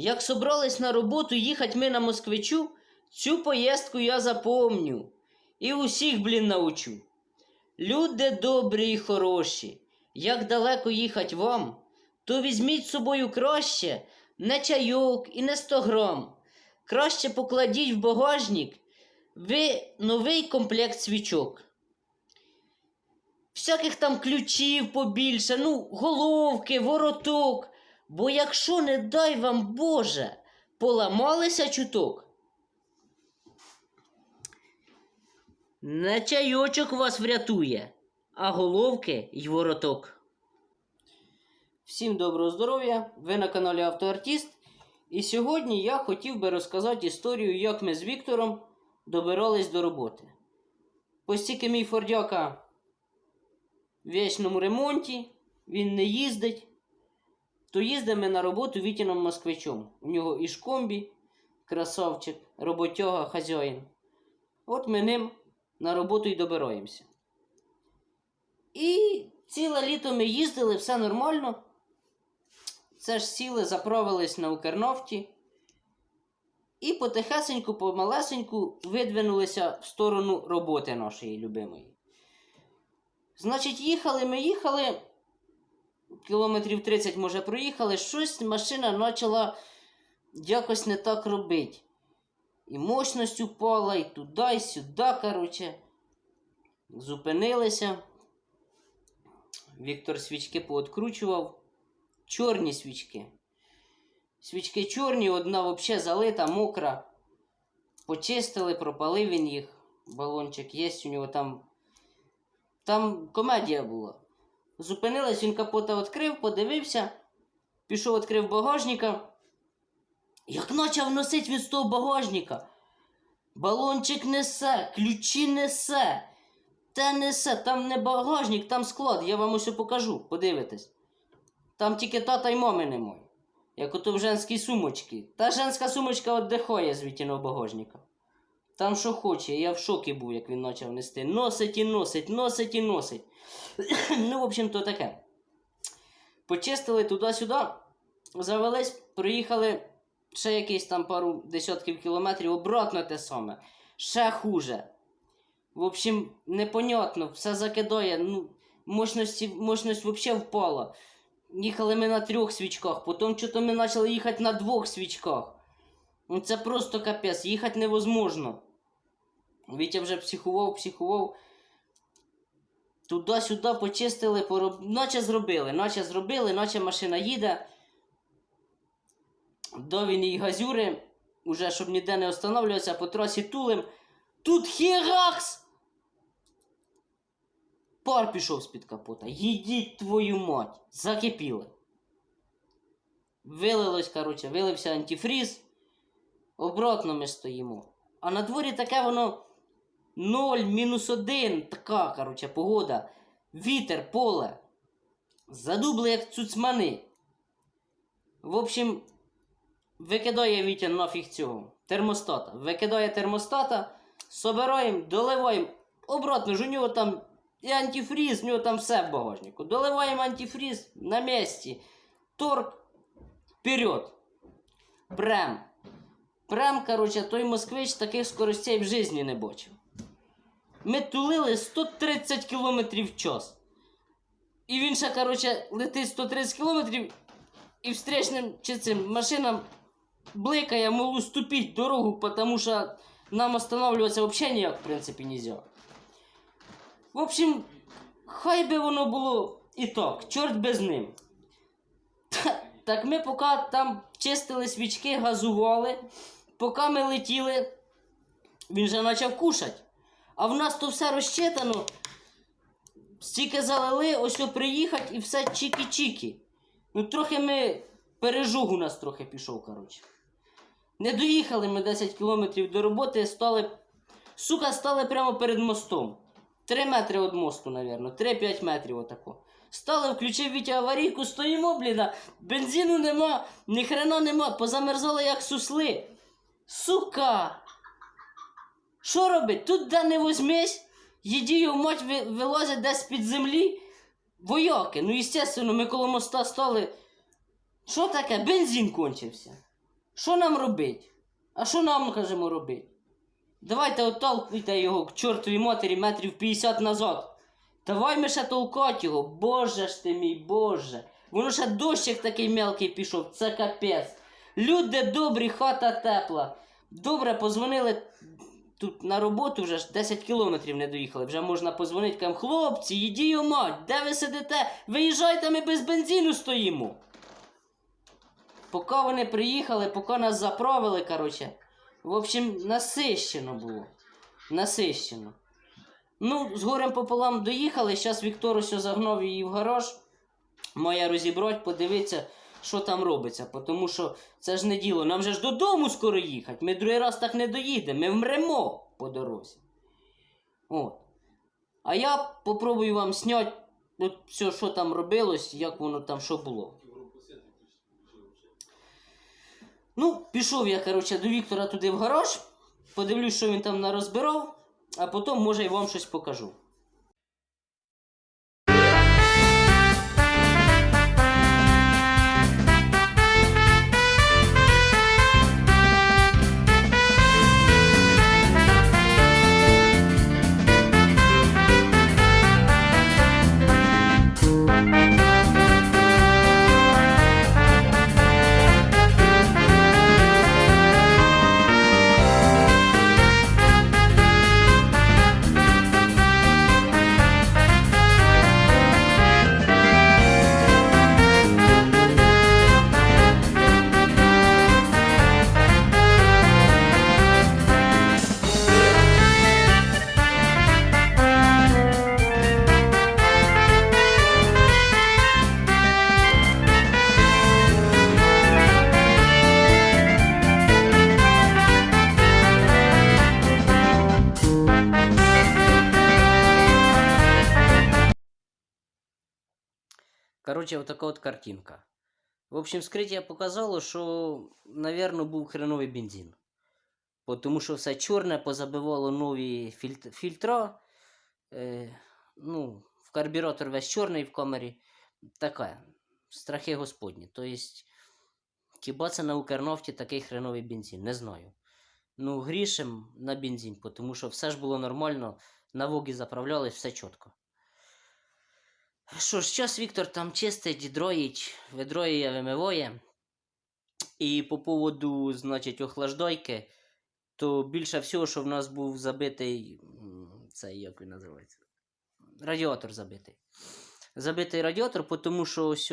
Як собрались на роботу їхати ми на москвичу, цю поїздку я запомню і усіх, блін, научу. Люди добрі і хороші, як далеко їхать вам, то візьміть з собою краще не чайок і не 100 грам. Краще покладіть в багажник ви новий комплект свічок. Всяких там ключів побільше, ну, головки, вороток. Бо якщо, не дай вам Боже, поламалися чуток. Не чайочок вас врятує, а головки й вороток. Всім доброго здоров'я! Ви на каналі Автоартіст. І сьогодні я хотів би розказати історію, як ми з Віктором добирались до роботи. Постільки мій Фордяка в вічному ремонті, він не їздить, то їздимо на роботу Вітіном москвичом. У нього і шкомбі, красавчик, роботяга, хазяїн. От ми ним на роботу й добираємося. І ціле літо ми їздили, все нормально. Це ж сіли, заправились на Укрнафті. І потихесеньку, помалесеньку видвинулися в сторону роботи нашої любимої. Значить, їхали ми їхали, кілометрів 30, може, проїхали, щось машина почала якось не так робити. І мощність упала, і туди, і сюди, коротше. Зупинилися. Віктор свічки пооткручував. Чорні свічки. Свічки чорні, одна взагалі залита, мокра. Почистили, пропалив він їх. Балончик є, у нього там. Там комедія була. Зупинилась, він капота відкрив, подивився, пішов, відкрив багажника. Як почав носити він з того багажника. Балончик несе, ключі несе. Те несе, там не багажник, там склад. Я вам усе покажу, подивитесь. Там тільки тата й мами немає. Як ото в женській сумочці. Та женська сумочка віддихає з вітіного багажника. Там що хоче, я в шокі був, як він почав нести. Носить і носить, носить і носить. ну, в общем, то таке. Почистили туди-сюди, завелись, проїхали ще якісь там пару десятків кілометрів, обратно те саме. Ще хуже. В общем, непонятно, все закидає, ну, мощності, мощність взагалі впала. Їхали ми на трьох свічках, потім чого ми почали їхати на двох свічках. Ну це просто капець, їхати невозможно. Вітя вже психував, психував. Туди-сюди почистили, пороб... наче зробили, наче зробили, наче машина їде. До він і газюри, уже щоб ніде не останавливатися, по трасі тулим. Тут херакс! Пар пішов з-під капота. Їдіть твою мать! Закипіли. Вилилось, коротше, вилився антифріз. Обратно ми стоїмо. А на дворі таке воно 0, мінус 1, така, коротше, погода. Вітер, поле. Задубли, як цуцмани. В общем, викидає Вітя нафіг цього. Термостата. Викидає термостата, собираємо, доливаємо. Обратно ж у нього там і антифріз, у нього там все в багажнику. Доливаємо антифріз на місці. Торг вперед. Прям. Прям, короче, той москвич таких скоростей в житті не бачив. Ми тулили 130 км в час. І він ще, короче, летить 130 км і встречним чи цим машинам бликає, мов уступіть дорогу, тому що нам останавливатися взагалі ніяк, в принципі, нельзя. В общем, хай би воно було і так, чорт без ним. Та- Так ми поки там чистили свічки, газували, поки ми летіли, він вже почав кушати. А в нас то все розчитано. Стільки залили, ось о приїхати і все чікі-чікі. Ну, трохи ми. Пережуг у нас трохи пішов, коротше. Не доїхали ми 10 кілометрів до роботи, стали. Сука, стали прямо перед мостом. 3 метри від мосту, напевно, 3-5 метрів отако. Стали, включив Вітя аварійку, стоїмо, блін, а бензину нема, ні хрена нема, позамерзали як сусли. Сука! Що робить? Тут де не возьмись, їдію мать ви- вилазять десь під землі. Вояки. Ну, естественно, ми коло моста стали. Що таке? Бензин кончився. Що нам робить? А що нам кажемо робити? Давайте оттолкуйте його к чортовій матері метрів 50 назад. Давай ми ще толкать його. Боже ж ти мій Боже. Воно ще дощик такий мелкий пішов, це капець. Люди добрі, хата тепла. Добре, позвонили тут на роботу вже ж 10 кілометрів не доїхали. Вже можна позвонити, кажемо, хлопці, їдію мать, де ви сидите? Виїжджайте, ми без бензину стоїмо. Поки вони приїхали, поки нас заправили, коротше. В общем, насищено було. Насищено. Ну, з горем пополам доїхали. Зараз Віктор ось загнав її в гараж. Має розібрати, подивитися, що там робиться. Тому що це ж не діло. Нам же ж додому скоро їхати. Ми другий раз так не доїдемо. Ми вмремо по дорозі. От. А я попробую вам зняти от все, що там робилось, як воно там що було. Ну, пішов я, коротше, до Віктора туди в гараж, подивлюсь, що він там нарозбирав, а потім, може, і вам щось покажу. Короче, вот такая вот картинка. В общем, вскриття показало, що, навірно, був хреновий бензин. Бо Тому що все чорне позабивало нові фільт- фільтра. Е, ну, в карбюратор весь чорний в камері. Таке. Страхи господні. Тобто, хіба це на Укрнафті такий хреновий бензин? Не знаю. Ну, грішим на бензин, тому що все ж було нормально, на вогі заправлялись, все чітко. Що ж, зараз Віктор там чистить, дроїть, видроює, вимиває. І по поводу, значить, охлаждойки, то більше всього, що в нас був забитий. м, Цей як він називається? Радіатор забитий. Забитий радіатор, тому що ось,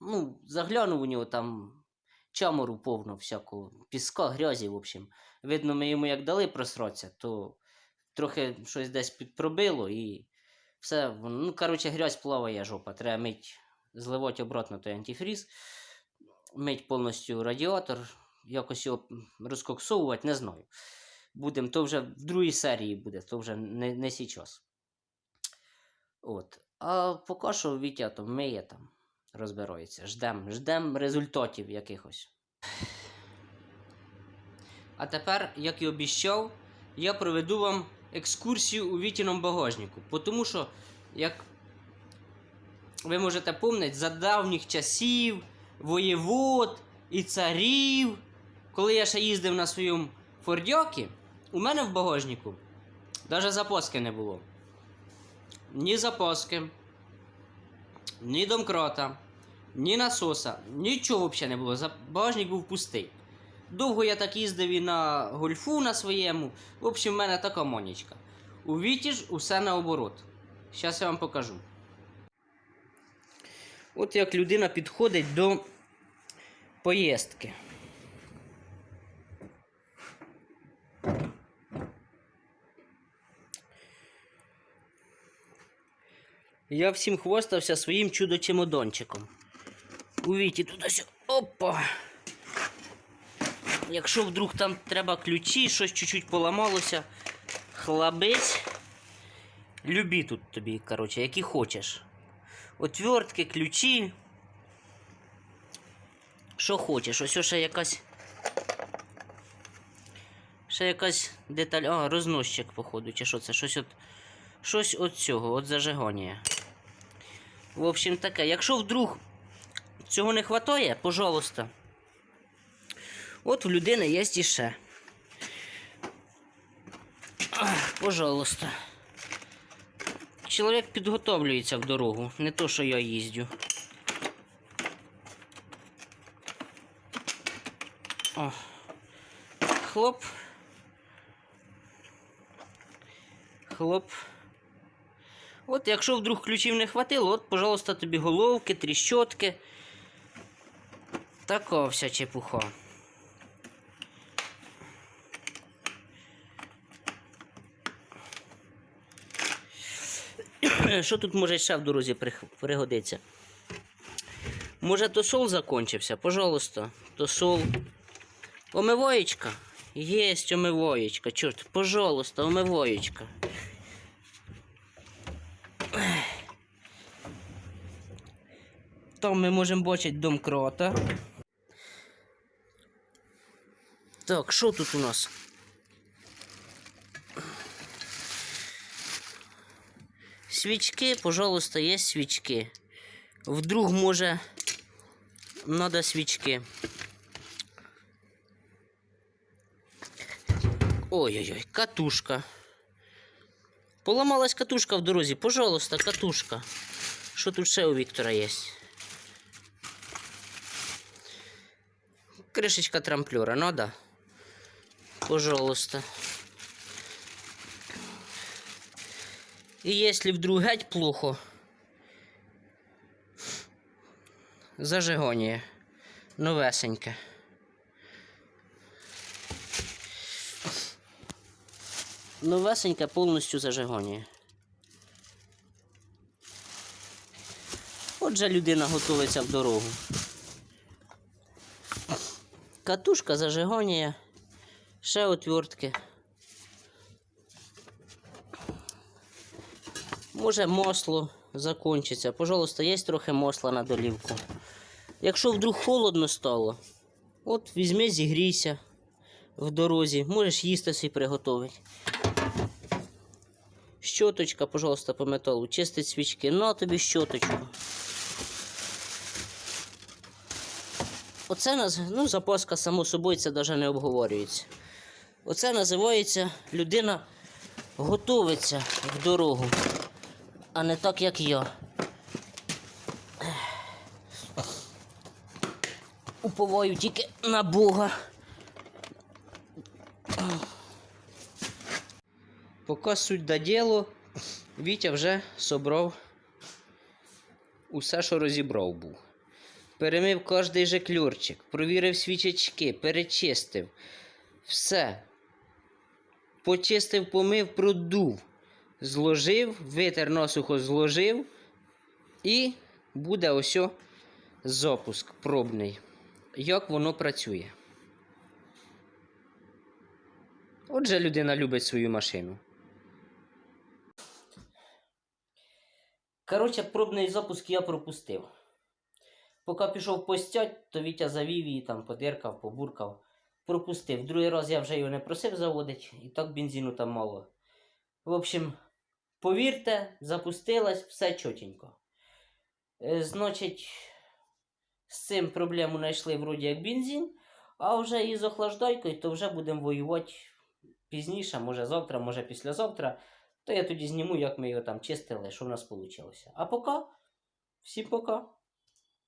ну, заглянув у нього там чамору повно всякого, піска, грязі, в общем. Видно, ми йому як дали просратися, то трохи щось десь підпробило і все, ну, коротше, грязь плаває жопа. Треба мить, зливати обратно той антифріз, мить повністю радіатор, якось його розкоксовувати, не знаю. Будемо, то вже в другій серії буде, то вже не, не сейчас. От. А поки що Вітя там миє там, розбирається. Ждем, ждем результатів якихось. А тепер, як і обіцяв, я проведу вам екскурсію у Вітіному багажнику. Тому що, як ви можете пам'ятати, за давніх часів, воєвод і царів, коли я ще їздив на своєму фордьокі, у мене в багажнику навіть запаски не було. Ні запаски, ні домкрата, ні насоса, нічого взагалі не було. Багажник був пустий. Довго я так їздив і на гольфу на своєму. В общем, в мене така монічка. У Віті ж усе наоборот. Зараз я вам покажу. От як людина підходить до поїздки. Я всім хвостався своїм чудо-чемодончиком. У Віті тут ось. Опа! Якщо вдруг там треба ключі, щось чуть-чуть поламалося, хлабець. Любі тут тобі, коротше, які хочеш. Отвертки, ключі. Що хочеш, ось ще якась. Ще якась деталь. А, розносчик, походу, чи що це? Щось от. Щось от цього, от зажигання. В общем, таке. Якщо вдруг цього не вистачає, пожалуйста. От в людини є іще. Пожалуйста. Чоловік підготовлюється в дорогу, не то, що я їздю. О. Хлоп. Хлоп. От якщо вдруг ключів не хватило, от, пожалуйста, тобі головки, тріщотки. Така вся чепуха. Що тут може ще в дорозі пригодиться? Може, тосол закончився? Пожалуйста, тосол. Омивоєчка. Єсть омивоєчка. Чорт, пожалуйста, омивоєчка. Там ми можемо бачити дом крота. Так, що тут у нас? Свічки, пожалуйста, є свічки. Вдруг, може, надо свічки. Ой-ой-ой, катушка. Поламалась катушка в дорозі. Пожалуйста, катушка. Що тут ще у Віктора є? Кришечка трамплера, надо? Пожалуйста. И если вдруг геть плохо, зажигання новесеньке. Новесеньке повністю зажигання. Отже, людина готується в дорогу. Катушка зажигання, ще отвертки. Може масло закончиться. Пожалуйста, є трохи масла на долівку. Якщо вдруг холодно стало, от візьми, зігрійся в дорозі, можеш їсти собі приготувати. Щоточка, пожалуйста, по металу, чистить свічки. На тобі щоточку. Оце наз... ну, запаска, само собою, це навіть не обговорюється. Оце називається людина готовиться в дорогу, а не так, як я. Уповаю тільки на Бога. Поки суть до ділу, Вітя вже собрав усе, що розібрав був. Перемив кожний жеклюрчик, провірив свічечки, перечистив. Все. Почистив, помив, продув. Зложив, витер насухо зложив. І буде ось запуск пробний. Як воно працює. Отже, людина любить свою машину. Коротше, пробний запуск я пропустив. Поки пішов постять, то Вітя завів її там, подиркав, побуркав. Пропустив. Другий раз я вже його не просив заводити, і так бензину там мало. В общем, повірте, запустилось все чотенько. Е, значить, з цим проблему знайшли вроді як бензин, а вже із охлаждайкою, то вже будемо воювати пізніше, може завтра, може післязавтра. То я тоді зніму, як ми його там чистили, що в нас вийшло. А поки, всім пока.